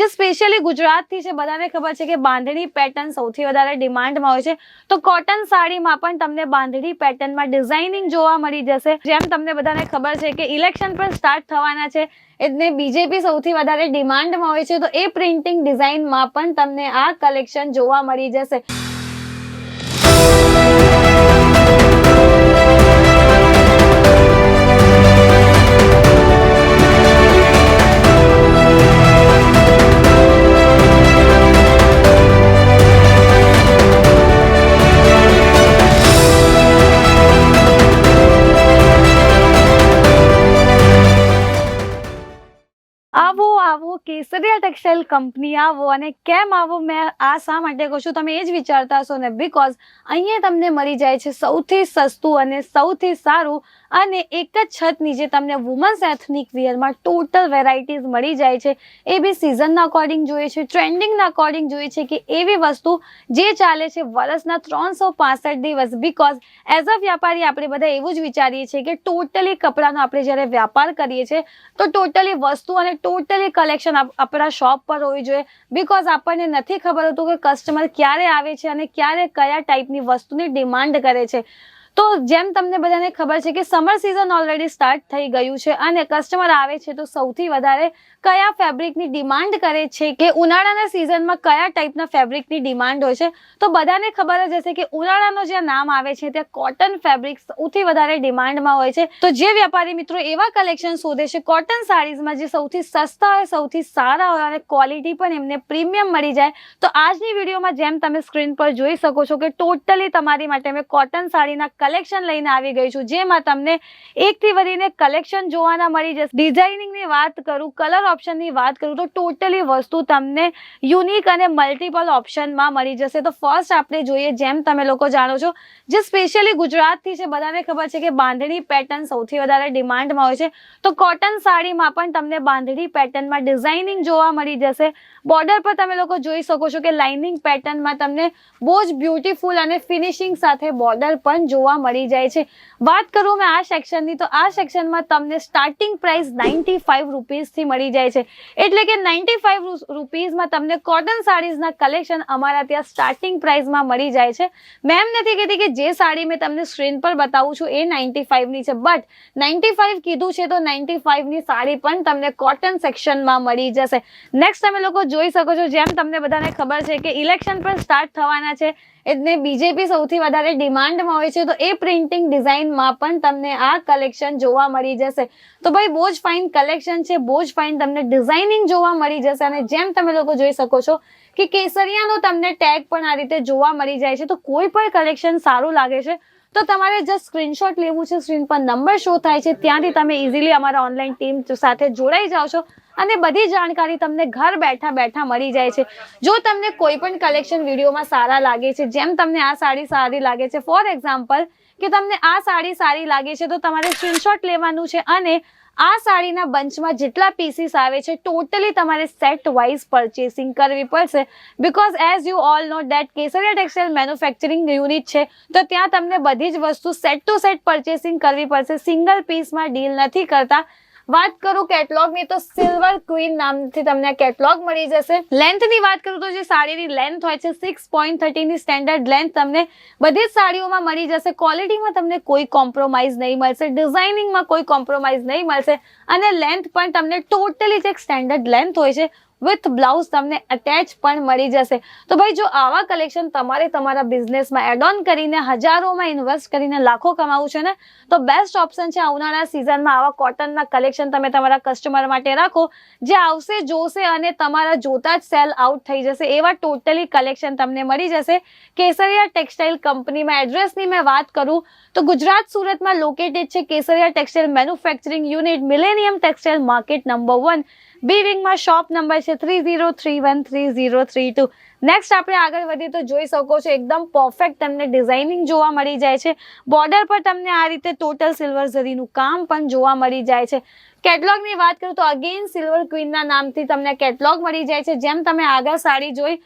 જે સ્પેશિયલી ગુજરાતથી છે, બધાને ખબર છે કે બાંધણી પેટર્ન સૌથી વધારે ડિમાન્ડમાં હોય છે. તો કોટન સાડીમાં પણ તમને બાંધણી પેટર્નમાં ડિઝાઇનિંગ જોવા મળી જશે. જેમ તમને બધાને ખબર છે કે ઇલેક્શન પણ સ્ટાર્ટ થવાના છે, એટલે બીજેપી સૌથી વધારે ડિમાન્ડમાં હોય છે. તો એ પ્રિન્ટિંગ ડિઝાઇનમાં પણ તમને આ કલેક્શન જોવા મળી જશે. કેસરિયા ટેક્સટાઇલ કંપની આવો અને કેમ આવો? મેં આ શા માટે કહું છું? તમે એ જ વિચારતા હશો ને? બિકોઝ અહીંયા તમને મળી જાય છે સૌથી સસ્તું અને સૌથી સારું અને એક જ છત નીચે તમને વુમન્સ એથનિક વિયરમાં ટોટલ વેરાયટીઝ મળી જાય છે. એ બી સિઝનના અકોર્ડિંગ જોઈએ છે ટ્રેન્ડિંગના અકોર્ડિંગ જોઈએ છે કે એવી વસ્તુ જે ચાલે છે વર્ષના ત્રણસો દિવસ. બિકોઝ એઝ અ વ્યાપારી આપણે બધા એવું જ વિચારીએ છીએ કે ટોટલી કપડાનો આપણે જ્યારે વ્યાપાર કરીએ છીએ, તો ટોટલી વસ્તુ અને ટોટલી કલેક્શન આપણા શોપ પર હોવી જોઈએ. બિકોઝ આપણને નથી ખબર હોતું કે કસ્ટમર ક્યારે આવે છે અને ક્યારે કયા ટાઈપની વસ્તુની ડિમાન્ડ કરે છે. તો જેમ તમને બધાને ખબર છે કે સમર સિઝન ઓલરેડી સ્ટાર્ટ થઈ ગયું છે અને કસ્ટમર આવે છે તો સૌથી વધારે કયા ફેબ્રિકની ડિમાન્ડ કરે છે કે ઉનાળાના સિઝનમાં કયા ટાઈપના ફેબ્રિકની ડિમાન્ડ હોય છે? તો બધાને ખબર જ હશે કે ઉનાળાનો જે નામ આવે છે ત્યાં કોટન ફેબ્રિક સૌથી વધારે ડિમાન્ડમાં હોય છે. તો જે વ્યાપારી મિત્રો એવા કલેક્શન શોધે છે કોટન સાડીઝમાં જે સૌથી સસ્તા હોય, સૌથી સારા હોય અને ક્વોલિટી પણ એમને પ્રીમિયમ મળી જાય. તો આજની વિડીયોમાં જેમ તમે સ્ક્રીન પર જોઈ શકો છો કે ટોટલી તમારી માટે મેં કોટન સાડીના કલેક્શન લઈને આવી ગઈ છું, જેમાં તમને એકથી વધીને કલેક્શન જોવાના મળી જશે. ડિઝાઇનિંગની વાત કરું કલર ઓપ્શનની વાત કરું, તો ટોટલી વસ્તુ તમને યુનિક અને મલ્ટિપલ ઓપ્શનમાં મળી જશે. તો ફર્સ્ટ આપણે જોઈએ, જેમ તમે લોકો જાણો છો, જે સ્પેશિયલી ગુજરાતથી છે, બધાને ખબર છે કે બાંધણી પેટર્ન સૌથી વધારે ડિમાન્ડમાં હોય છે. તો કોટન સાડીમાં પણ તમને બાંધણી પેટર્નમાં ડિઝાઇનિંગ જોવા મળી જશે. બોર્ડર પર તમે લોકો જોઈ શકો છો કે લાઇનિંગ પેટર્નમાં તમને બહુ જ બ્યુટીફુલ અને ફિનિશિંગ સાથે બોર્ડર પણ જોવા મળી જાય છે. વાત કરું મેં આ સેક્શનની તો આ સેક્શનમાં તમને સ્ટાર્ટિંગ પ્રાઇસ નાઇન્ટી ફાઇવ રૂપીઝથી મળી જાય છે. એટલે કે નાઇન્ટી ફાઇવ રૂપીઝમાં તમને કોટન સાડીઝના કલેક્શન અમારા ત્યાં સ્ટાર્ટિંગ પ્રાઇસમાં મળી જાય છે. મેમ નથી કહેતી કે જે સાડી મેં તમને સ્ક્રીન પર બતાવું છું એ નાઇન્ટી ફાઇવની છે. બટ નાઇન્ટી ફાઇવ કીધું છે તો નાઇન્ટી ફાઇવની સાડી પણ તમને કોટન સેક્શનમાં મળી જશે. નેક્સ્ટ તમે લોકો જોઈ શકો છો, જેમ તમને બધાને ખબર છે કે ઇલેક્શન પણ સ્ટાર્ટ થવાના છે. એટલે બીજેપી સૌથી વધારે ડિમાન્ડમાં હોય છે, તો એ પ્રિન્ટિંગ ડિઝાઇનમાં પણ તમને આ કલેક્શન જોવા મળી જશે. તો ભાઈ, બહુ જ ફાઇન કલેક્શન છે, બહુ જ ફાઇન તમને ડિઝાઇનિંગ જોવા મળી જશે. અને જેમ તમે લોકો જોઈ શકો છો કે કેસરિયાનો તમને ટેગ પણ આ રીતે જોવા મળી જાય છે. તો કોઈ પણ કલેક્શન સારું લાગે છે તો તમારે જસ્ટ સ્ક્રીનશોટ લેવું છે સ્ક્રીન પર નંબર શો થાય છે, ત્યાંથી તમે ઇઝીલી અમારા ઓનલાઈન ટીમ સાથે જોડાઈ જાઓ છો અને બધી જાણકારી તમને ઘર બેઠા બેઠા મળી જાય છે. જો તમને કોઈ પણ કલેક્શન વિડીયોમાં સારા લાગે છે, જેમ તમને આ સાડી સારી લાગે છે ફોર એક્ઝામ્પલ કે તમને આ સાડી સારી લાગે છે તો તમારે સ્ક્રીનશોટ લેવાનું છે અને આ સાડીના બંચમાં જેટલા પીસીસ આવે છે ટોટલી તમારે સેટ વાઇઝ પરચેસિંગ કરવી પડશે. Because as you all know that Kesariya textile manufacturing unit છે, તો ત્યાં તમને બધી જ વસ્તુ સેટ ટુ સેટ પરચેસિંગ કરવી પડશે. સિંગલ પીસમાં ડીલ નથી કરતા. વાત કરું કેટલોગની તો સિલ્વર ક્વીન નામથી તમને કેટલોગ મળી જશે. લેન્થની વાત કરું તો જે સાડીની લેન્થ હોય છે સિક્સ પોઈન્ટ થર્ટીની સ્ટેન્ડર્ડ લેન્થ તમને બધી જ સાડીઓમાં મળી જશે. ક્વોલિટીમાં તમને કોઈ કોમ્પ્રોમાઇઝ નહીં મળશે. ડિઝાઇનિંગમાં કોઈ કોમ્પ્રોમાઇઝ નહીં મળશે. અને લેન્થ પણ તમને ટોટલી જે સ્ટેન્ડર્ડ લેન્થ હોય છે. વિથ બ્લાઉઝ તમને અટેચ પણ મળી જશે. તો ભાઈ, જો આવા કલેક્શન તમારે તમારા બિઝનેસમાં એડ ઓન કરીને હજારોમાં ઇન્વેસ્ટ કરીને લાખો કમાવું છે ને, તો બેસ્ટ ઓપ્શન છે ઉનાળા સિઝનમાં આવા કોટનના કલેક્શન તમે તમારા કસ્ટમર માટે રાખો. જે આવશે, જોશે અને તમારા જોતા જ સેલ આઉટ થઈ જશે. એવા ટોટલી કલેક્શન તમને મળી જશે. કેસરિયા ટેક્સટાઇલ કંપનીમાં એડ્રેસની મેં વાત કરું, તો ગુજરાત સુરતમાં લોકેટેડ છે Kesariya textile manufacturing unit millennium textile market number one B વિંગમાં shop number છે. Three zero three one three zero three two next આપણે આગળ વધીએ તો જોઈ શકો છો એકદમ પરફેક્ટ તમને ડિઝાઇનિંગ જોવા મળી જાય છે. બોર્ડર પર તમને આ રીતે ટોટલ સિલ્વર ઝરીનું કામ પણ જોવા મળી જાય છે. કેટલોગની વાત કરું તો અગેન સિલ્વર ક્વીનના નામથી તમને કેટલોગ મળી જાય છે. જેમ તમે આગળ સાડી જોઈ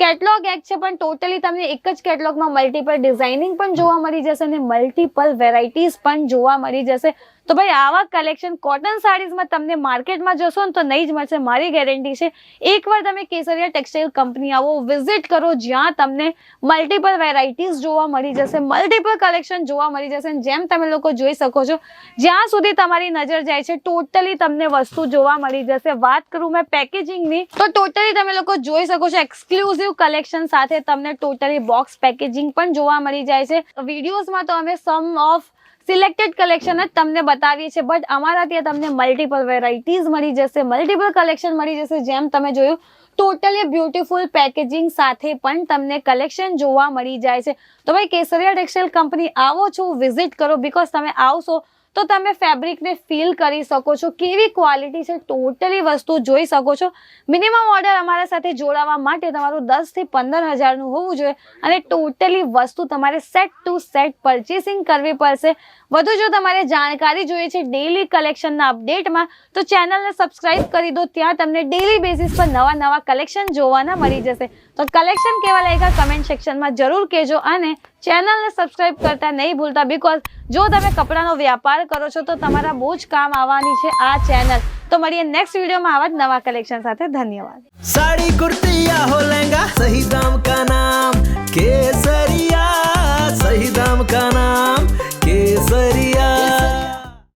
કેટલોગ એક છે પણ ટોટલી તમને એક જ કેટલોગમાં મલ્ટિપલ ડિઝાઇનિંગ પણ જોવા મળી જશે અને મલ્ટિપલ વેરાયટીઝ પણ જોવા મળી જશે. તો ભાઈ, આવા કલેક્શન કોટન સાડીઝમાં તમને માર્કેટમાં જશો ને તો નહીં જ મળશે. મારી ગેરંટી છે, એકવાર તમે કેસરિયા ટેક્સટાઇલ કંપની આવો વિઝિટ કરો, જ્યાં તમને મલ્ટિપલ વેરાયટીઝ જોવા મળી જશે મલ્ટિપલ કલેક્શન જોવા મળી જશે. જેમ તમે લોકો જોઈ શકો છો, જ્યાં સુધી તમારી નજર જાય છે ટોટલી તમને વસ્તુ જોવા મળી જશે. વાત કરું મેં પેકેજિંગની તો ટોટલી તમે લોકો જોઈ શકો છો એક્સક્લુઝિવ કલેક્શન સાથે તમને ટોટલી બોક્સ પેકેજિંગ પણ જોવા મળી જાય છે. વિડીયોઝમાં તો અમે સમ ઓફ સિલેક્ટેડ કલેક્શન જ તમને બતાવીએ છીએ. બટ અમારા ત્યાં તમને મલ્ટિપલ વેરાયટીઝ મળી જશે. મલ્ટિપલ કલેક્શન મળી જશે. જેમ તમે જોયું ટોટલી બ્યુટીફુલ પેકેજિંગ સાથે પણ તમને કલેક્શન જોવા મળી જાય છે. તો ભાઈ, કેસરિયા ટેક્સટાઇલ કંપની આવો છો વિઝિટ કરો. બિકોઝ તમે આવશો તો તમે ફેબ્રિકને ફીલ કરી શકો છો, કેવી ક્વોલિટી છે, ટોટલી વસ્તુ જોઈ શકો છો. મિનિમમ ઓર્ડર અમારા સાથે જોડાવા માટે તમારું દસથી પંદર હજારનું હોવું જોઈએ અને ટોટલી વસ્તુ તમારે સેટ ટુ સેટ પરચેસિંગ કરવી પડશે. વધુ જો તમારે જાણકારી જોઈએ છે ડેલી કલેક્શનના અપડેટમાં, તો ચેનલને સબસ્ક્રાઇબ કરી દો, ત્યાં તમને ડેલી બેસિસ પર નવા નવા કલેક્શન જોવાના મળી જશે. તો કલેક્શન કેવા લાગ્યા, કમેન્ટ સેક્શનમાં જરૂર કહેજો અને ચેનલને સબસ્ક્રાઇબ કરતા નહીં ભૂલતા બિકોઝ જો તમે કપડાનો વ્યાપાર કરો છો તો તમારા બહુ જ કામ આવવાની છે આ ચેનલ. તો મળીએ નેક્સ્ટ વિડીયોમાં આવા જ નવા કલેક્શન સાથે. ધન્યવાદ. સાડી કુર્તી હો, લહેંગા સહી દામ કા નામ, કેસરિયા સહી દામ કા નામ, કેસરિયા.